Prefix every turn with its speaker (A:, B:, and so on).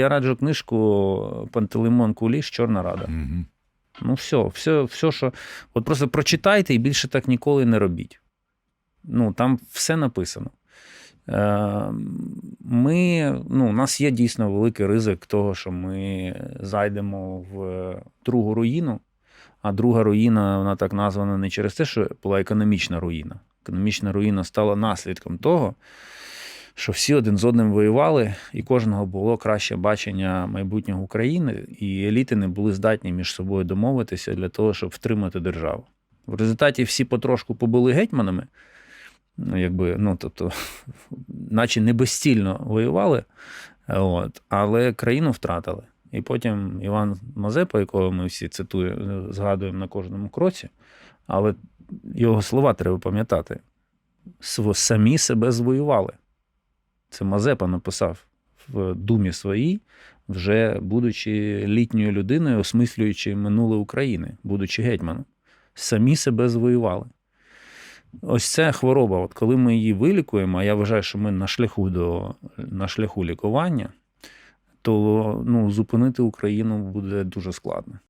A: Я раджу книжку Пантелеймон Куліш Чорна Рада.
B: Угу.
A: Ну, все, все, все, що. От просто прочитайте і більше так ніколи не робіть. Ну, там все написано. Е, Ми, ну, у нас є дійсно великий ризик того, що ми зайдемо в другу руїну. А друга руїна, вона так названа не через те, що була економічна руїна. Економічна руїна стала наслідком того, що всі один з одним воювали, і кожного було краще бачення майбутнього України, і еліти не були здатні між собою домовитися для того, щоб втримати державу. В результаті всі потрошку побули гетьманами, ну, якби, ну, тобто, наче не безцільно воювали, от, але країну втратили. І потім Іван Мазепа, якого ми всі цитуємо, згадуємо на кожному кроці, але його слова треба пам'ятати. Самі себе звоювали. Це Мазепа написав в думі своїй, вже будучи літньою людиною, осмислюючи минуле України, будучи гетьманом. Самі себе звоювали. Ось ця хвороба, от коли ми її вилікуємо, а я вважаю, що ми на шляху до на шляху лікування, то ну, зупинити Україну буде дуже складно.